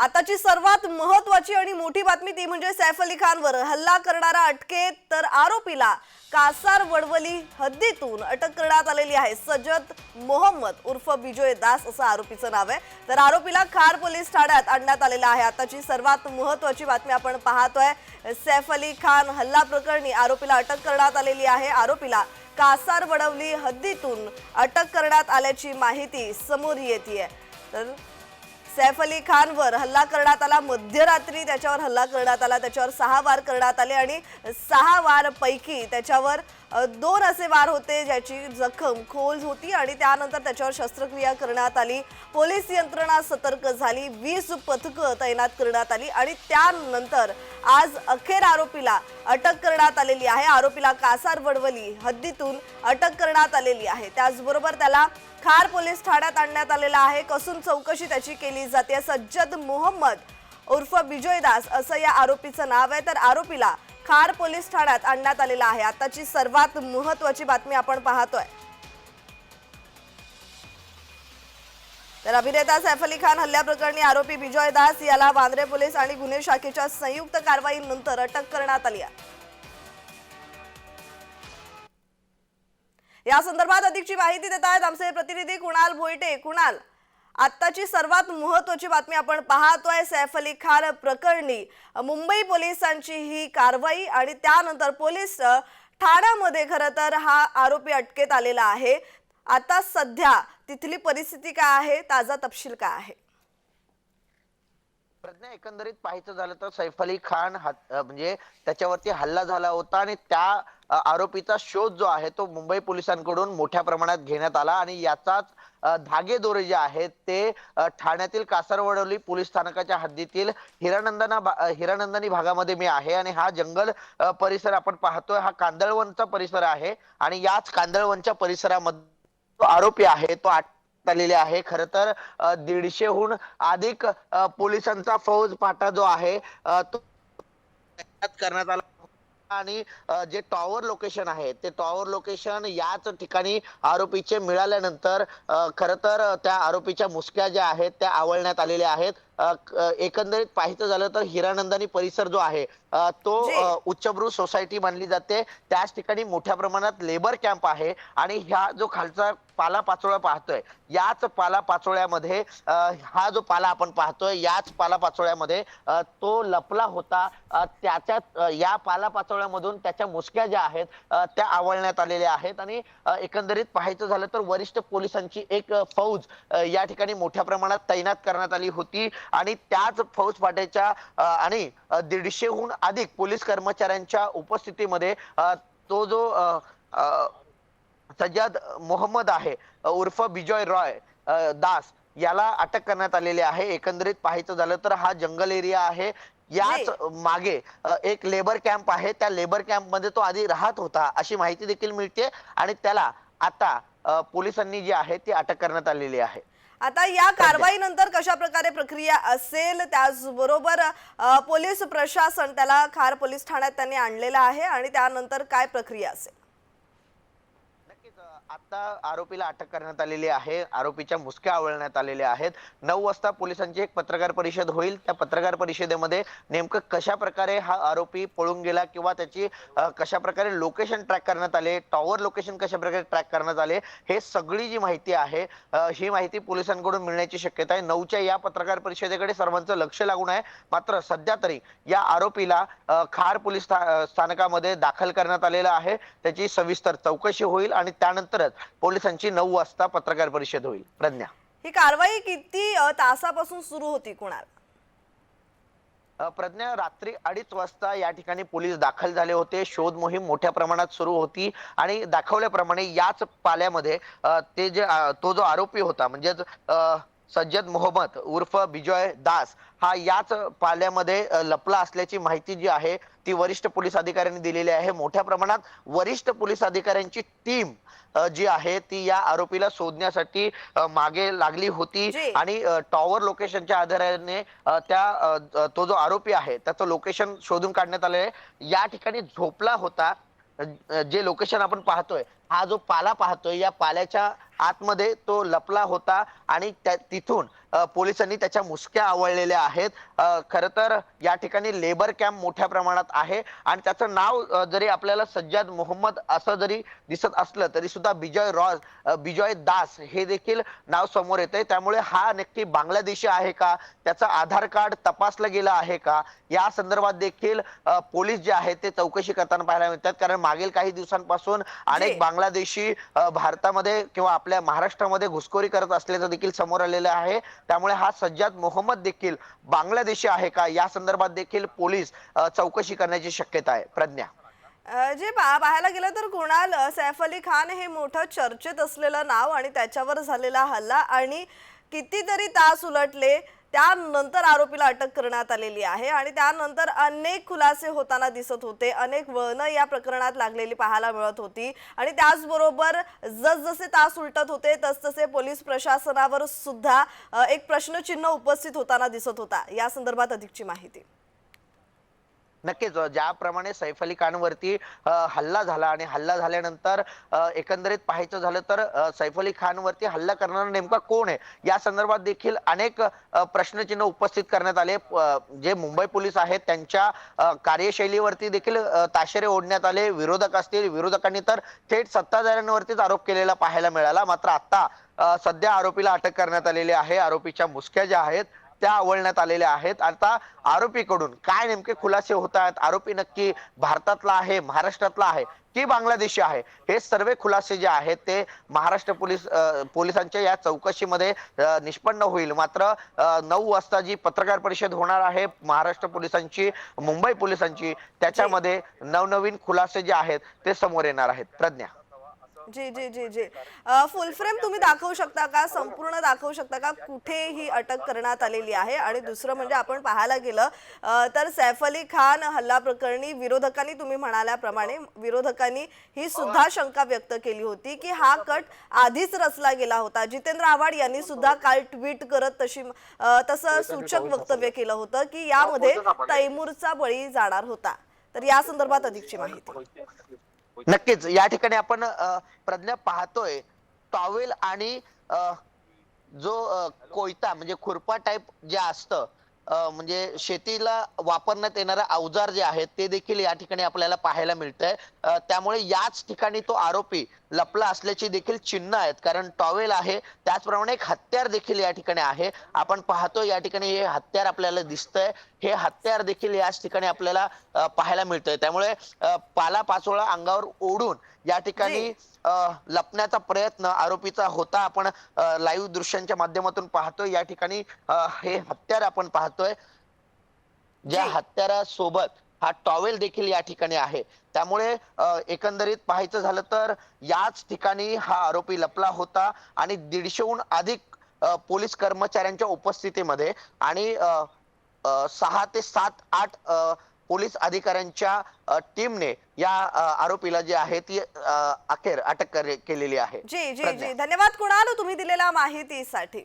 आताची सर्वात महत्वाची आणि मोठी बातमी ती म्हणजे सैफ अली खानवर. हल्ला करणारा अटकेत तर आरोपीला कासार वडवली हद्दीतून अटक करण्यात आलेली आहे. सजत मोहम्मद उर्फ बिजोय दास असं आरोपीचं नाव आहे. तर आरोपीला खार पोलीस ठाण्यात आणण्यात आलेलं आहे. आताची सर्वात महत्वाची बातमी आपण पाहतोय. सैफ अली खान हल्ला प्रकरणी आरोपीला अटक करण्यात आलेली आहे. आरोपीला कासार वडवली हद्दीतून अटक करण्यात आल्याची माहिती समोर येते तर सैफ अली खानवर हल्ला करण्यात आला. मध्यरात्री त्याच्यावर हल्ला करण्यात आला. त्याच्यावर सहा वार करण्यात आले आणि सहा वारपैकी त्याच्यावर दोन असे वार होते ज्याची जखम खोल होती आणि त्यानंतर त्याच्यावर शस्त्रक्रिया करण्यात आली. पोलीस यंत्रणा सतर्क झाली. वीस पथकं तैनात करण्यात आली आणि त्यानंतर आज अखेर आरोपीला अटक करण्यात आलेली आहे. आरोपीला कासार वडवली हद्दीतून अटक करण्यात आलेली आहे. त्याचबरोबर त्याला खार पोलीस ठाण्यात आणण्यात आलेला आहे. कसून चौकशी त्याची केली जाते. सज्जद मोहम्मद उर्फ बिजोयदास असं या आरोपीचं नाव आहे. तर आरोपीला खार पोलीस ठाण्यात आणण्यात आलेला आहे. आताची सर्वात महत्वाची बातमी आपण पाहतोय. तर अभिनेता सैफ अली खान हल्ल्याप्रकरणी आरोपी बिजोय दास याला वांद्रे पोलीस आणि गुन्हे शाखेच्या संयुक्त कारवाईनंतर अटक करण्यात आली आहे. या संदर्भात अधिकची माहिती देत आहेत आमचे प्रतिनिधी कुणाल भोईटे. कुणाल आत्ताची सर्वात महत्वाची बातमी आपण पाहतोय सैफ अली खान प्रकरणी. मुंबई पोलिसांची ही कारवाई आणि त्यानंतर पोलीस ठाण्यामध्ये खरं तर हा आरोपी अटकेत आलेला आहे. आता सध्या तिथली परिस्थिती काय आहे? ताजा तपशील काय आहे? प्रज्ञा एकंदरीत पाहायचं झालं तर सैफ अली खान म्हणजे त्याच्यावरती हल्ला झाला होता आणि त्या आरोपीचा शोध जो आहे तो मुंबई पोलिसांकडून मोठ्या प्रमाणात घेण्यात आला आणि याचाच धागेदोरे जे आहेत ते ठाण्यातील कासरवडवली पोलीस स्थानकाच्या हद्दीतील हिरानंदना हिरानंदनी भागामध्ये मी आहे आणि हा जंगल परिसर आपण पाहतोय. हा कांदळवनचा परिसर आहे आणि याच कांदळवनच्या परिसरामध्ये जो आरोपी आहे तो आठ आलेले आहे. खर तर दीडशेहून अधिक पोलिसांचा फौज पाटा जो आहे तो करण्यात आला आणि जे टॉवर लोकेशन आहे ते टॉवर लोकेशन याच ठिकाणी आरोपीचे मिळाल्यानंतर खर तर त्या आरोपीच्या मुसक्या ज्या आहेत त्या आवळण्यात आलेल्या आहेत. एकंदरीत पाहायचं झालं तर हिरानंदानी परिसर जो आहे तो उच्चभ्रू सोसायटी मानली जाते. त्याच ठिकाणी मोठ्या प्रमाणात लेबर कॅम्प आहे आणि ह्या जो खालचा पाला पाचोळा पाहतोय याच पाला पाचोळ्यामध्ये हा जो पाला आपण पाहतोय याच पाला पाचोळ्यामध्ये तो लपला होता. त्याच्या या पाला पाचोळ्यामधून त्याच्या मुसक्या ज्या आहेत त्या आवळण्यात आलेल्या आहेत आणि एकंदरीत पाहायचं झालं तर वरिष्ठ पोलिसांची एक फौज या ठिकाणी मोठ्या प्रमाणात तैनात करण्यात आली होती. आणि त्याच फौज फाट्याच्या अ, आणि दीडशेहून अधिक पोलीस कर्मचाऱ्यांच्या उपस्थितीमध्ये तो जो सज्जाद मोहम्मद आहे उर्फ बिजॉय रॉय दास याला अटक करण्यात आलेली आहे. एकंदरीत पाहायचं झालं तर हा जंगल एरिया आहे. याच मागे एक लेबर कॅम्प आहे. त्या लेबर कॅम्पमध्ये तो आधी राहत होता अशी माहिती देखील मिळते. आणि त्याला आता पोलिसांनी जी आहे ती अटक करण्यात आलेली आहे. आता या कारवाईनंतर कशा प्रकारे प्रक्रिया असेल त्याचबरोबर पोलीस प्रशासन त्याला खार पोलीस ठाण्यात त्यांनी आणलेलं आहे आणि त्यानंतर काय प्रक्रिया असेल? आता आरोपीला अटक करण्यात आलेली आहे. आरोपीच्या मुसक्या आवळण्यात आलेल्या आहेत. नऊ वाजता पोलिसांची एक पत्रकार परिषद होईल. त्या पत्रकार परिषदेमध्ये नेमकं कशा प्रकारे हा आरोपी पळून गेला किंवा त्याची कशा प्रकारे लोकेशन ट्रॅक करण्यात आले टॉवर लोकेशन कशा प्रकारे ट्रॅक करण्यात आले हे सगळी जी माहिती आहे ही माहिती पोलिसांकडून मिळण्याची शक्यता आहे. नऊच्या या पत्रकार परिषदेकडे सर्वांचं लक्ष लागून आहे. मात्र सध्या तरी या आरोपीला खार पोलीस स्थानकामध्ये दाखल करण्यात आलेलं आहे. त्याची सविस्तर चौकशी होईल आणि त्यानंतर त्यानंतरच पोलिसांची नऊ वाजता पत्रकार परिषद होईल. प्रज्ञा. ही कारवाई किती तासापासून सुरू होती कुणाल? प्रज्ञा रात्री अडीच वाजता या ठिकाणी पोलीस दाखल झाले होते. शोध मोहीम मोठ्या प्रमाणात सुरू होती आणि दाखवल्याप्रमाणे याच पाल्यामध्ये ते जे तो जो आरोपी होता म्हणजेच अ, सज्जद मोहम्मद उर्फ बिजॉय दास हा याच पाल्यामध्ये लपला असल्याची माहिती जी आहे ती वरिष्ठ पोलीस अधिकाऱ्यांनी दिलेली आहे मोठ्या प्रमाणात वरिष्ठ पोलीस अधिकाऱ्यांची टीम जी आहे ती या आरोपीला शोधण्यासाठी मागे लागली होती. आणि टॉवर लोकेशनच्या आधाराने त्या तो जो आरोपी आहे त्याचं लोकेशन शोधून काढण्यात आले या ठिकाणी झोपला होता जे लोकेशन आपण पाहतोय हा जो पाला पाहतोय या पाल्याच्या आतमध्ये तो लपला होता आणि त्या- तिथून पोलिसांनी त्याच्या मुसक्या आवळलेल्या आहेत. खर तर या ठिकाणी लेबर कॅम्प मोठ्या प्रमाणात आहे. आणि त्याचं नाव जरी आपल्याला सज्जाद मोहम्मद असं जरी दिसत असलं तरी सुद्धा बिजॉय रॉज बिजॉय दास हे देखील नाव समोर येतंय. त्यामुळे हा नक्की बांगलादेशी आहे का? त्याचं आधार कार्ड तपासलं गेलं आहे का? या संदर्भात देखील पोलीस जे आहेत ते चौकशी करताना पाहायला मिळतात. कारण मागील काही दिवसांपासून अनेक. बांगलादेशी भारतामध्ये किंवा आपल्या महाराष्ट्रामध्ये घुसखोरी करत असल्याचं देखील समोर आलेलं आहे. त्यामुळे हा सज्जाद मोहम्मद देखील बांगलादेशी आहे का? या संदर्भात देखील पोलीस चौकशी करण्याची शक्यता आहे. प्रज्ञा. जे पाहायला गेलं तर कुणाल सैफ अली खान हे मोठं चर्चेत असलेलं नाव आणि त्याच्यावर झालेला हल्ला आणि कितीतरी तास उलटले. त्यानंतर आरोपीला अटक करण्यात आलेली आहे आणि त्यानंतर अनेक खुलासे होताना दिसत होते. अनेक वळणं या प्रकरणात लागलेली पाहायला मिळत होती. आणि त्याचबरोबर जसजसे तास उलटत होते तसतसे पोलीस प्रशासनावर सुद्धा एक प्रश्नचिन्ह उपस्थित होताना दिसत होता. या संदर्भात अधिकची माहिती. नक्कीच ज्याप्रमाणे सैफ अली खानवरती हल्ला झाला आणि हल्ला झाल्यानंतर एकंदरीत पाहायचं झालं तर सैफ अली खानवरती हल्ला करणारा नेमका कोण आहे? या संदर्भात देखील अनेक प्रश्नचिन्ह उपस्थित करण्यात आले. जे मुंबई पोलीस आहेत त्यांच्या कार्यशैलीवरती देखील ताशेरे ओढण्यात आले. विरोधक असतील विरोधकांनी तर थेट सत्ताधाऱ्यांवरतीच आरोप केलेला पाहायला मिळाला. मात्र आता सध्या आरोपीला अटक करण्यात आलेली आहे. आरोपीच्या मुसक्या ज्या आहेत त्या आवळण्यात आलेल्या आहेत. आता आरोपीकडून काय नेमके खुलासे होत आहेत? आरोपी नक्की भारतातला आहे महाराष्ट्रातला आहे की बांगलादेशी आहे? हे सर्व खुलासे जे आहेत ते महाराष्ट्र पोलीस पोलिसांच्या या चौकशीमध्ये निष्पन्न होईल. मात्र नऊ वाजता जी पत्रकार परिषद होणार आहे महाराष्ट्र पोलिसांची मुंबई पोलिसांची त्याच्यामध्ये नवनवीन खुलासे जे आहेत ते समोर येणार आहेत. प्रज्ञा. जी जी जी जी. फुल फ्रेम तुम्ही दाखवू शकता का? संपूर्ण दाखवू शकता का? कुठे ही अटक करण्यात आलेली आहे. आणि दुसरं म्हणजे आपण पाहायला गेलं तर सैफ अली खान हल्ला प्रकरणी विरोधकांनी तुम्ही म्हणाल्याप्रमाणे विरोधकांनी ही सुद्धा शंका व्यक्त केली होती की हा कट आधीच रचला गेला होता. जितेंद्र आव्हाड यांनी सुद्धा काल ट्विट करत तशी तसं सूचक वक्तव्य केलं होतं की यामध्ये तैमूरचा बळी जाणार होता. तर या संदर्भात अधिकची माहिती. नक्कीच. या ठिकाणी आपण प्रज्ञा पाहतोय. टॉवेल आणि जो कोयता म्हणजे खुरपा टाईप जे असतं म्हणजे शेतीला वापरण्यात येणारे अवजार जे आहेत ते देखील या ठिकाणी आपल्याला पाहायला मिळतंय. आहे त्यामुळे याच ठिकाणी तो आरोपी लपला असल्याची देखील चिन्ह आहेत. कारण टॉवेल आहे त्याचप्रमाणे एक हत्यार देखील या ठिकाणी आहे. आपण पाहतो या ठिकाणी हे हत्यार आपल्याला दिसतंय. हे हत्यार देखील याच ठिकाणी आपल्याला पाहायला मिळतंय. त्यामुळे पाला पाचोळा अंगावर ओढून या ठिकाणी लपण्याचा प्रयत्न आरोपीचा होता. आपण लाईव्ह दृश्यांच्या माध्यमातून पाहतोय. या ठिकाणी हे हत्यार आपण पाहतोय. ज्या. हत्यारासोबत हा टॉवेल देखील या ठिकाणी आहे. त्यामुळे एकंदरीत पाहायचं झालं तर याच ठिकाणी हा आरोपी लपला होता आणि दीडशेहून अधिक पोलीस कर्मचाऱ्यांच्या उपस्थितीमध्ये आणि सहा ते सात आठ पोलीस अधिकाऱ्यांच्या टीमने या आरोपीला जे आहे ती अखेर अटक करे- केलेली आहे. जी जी. जी. धन्यवाद. कुणाल तुम्ही दिलेल्या माहितीसाठी?